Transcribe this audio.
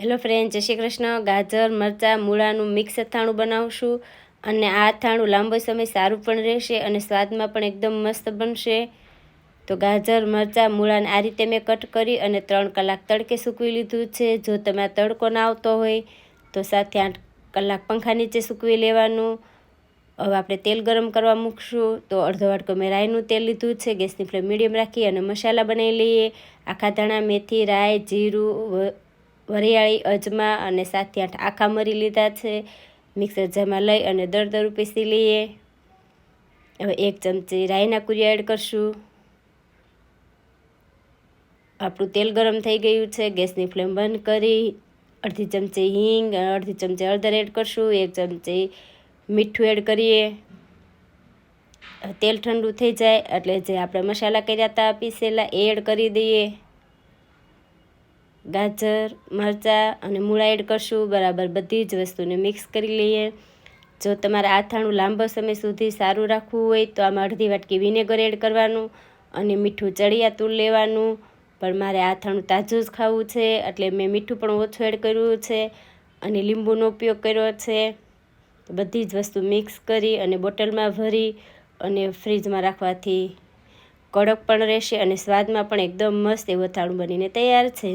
Hello friend જય શ્રી કૃષ્ણ. ગાજર, મરચાં, મૂળાનું મિક્સ અથાણું બનાવશું અને આ અથાણું લાંબો સમય સારું પણ રહેશે અને સ્વાદમાં પણ એકદમ મસ્ત બનશે. તો ગાજર, મરચાં, મૂળાને આ રીતે મેં કટ કરી અને ત્રણ કલાક તડકે સૂકવી લીધું છે. જો તમે તડકો ના આવતો હોય, તો સાતથી આઠ કલાક પંખા નીચે સૂકવી લેવાનું. હવે આપણે તેલ ગરમ કરવા મૂકશું. તો અડધો વાટકો મેં રાઈનું તેલ લીધું છે. ગેસની ફ્લેમ મીડિયમ રાખી અને મસાલા બનાવી લઈએ. આખા ધાણા, મેથી, રાઈ, જીરું વરિયાળી, અજમા અને સાતથી આઠ આખા મરી લીધા છે. મિક્સર જારમાં લઈ અને દરદરું પીસી લઈએ હવે એક ચમચી રાઈના કુરિયા એડ કરશું. આપણું તેલ ગરમ થઈ ગયું છે. ગેસની ફ્લેમ બંધ કરી અડધી ચમચી હિંગ અડધી ચમચી હળદર એડ કરશું. એક ચમચી મીઠું એડ કરીએ. તેલ ઠંડુ થઈ જાય એટલે જે આપણે મસાલા કર્યા હતા, પીસેલા, એ એડ કરી દઈએ. ગાજર, મરચાં અને મૂળા એડ કરશું. બરાબર, બધી જ વસ્તુને મિક્સ કરી લઈએ. જો તમારે આથાણું લાંબો સમય સુધી સારું રાખવું હોય તો આમાં અડધી વાટકી વિનેગર એડ કરવાનું અને મીઠું ચડિયાતું લેવાનું. પણ મારે આથાણું તાજું જ ખાવું છે, એટલે મેં મીઠું પણ ઓછું એડ કર્યું છે અને લીંબુનો ઉપયોગ કર્યો છે. બધી જ વસ્તુ મિક્સ કરી અને બોટલમાં ભરી અને ફ્રીજમાં રાખવાથી કડક પણ રહેશે અને સ્વાદમાં પણ એકદમ મસ્ત એવું અથાણું બનીને તૈયાર છે.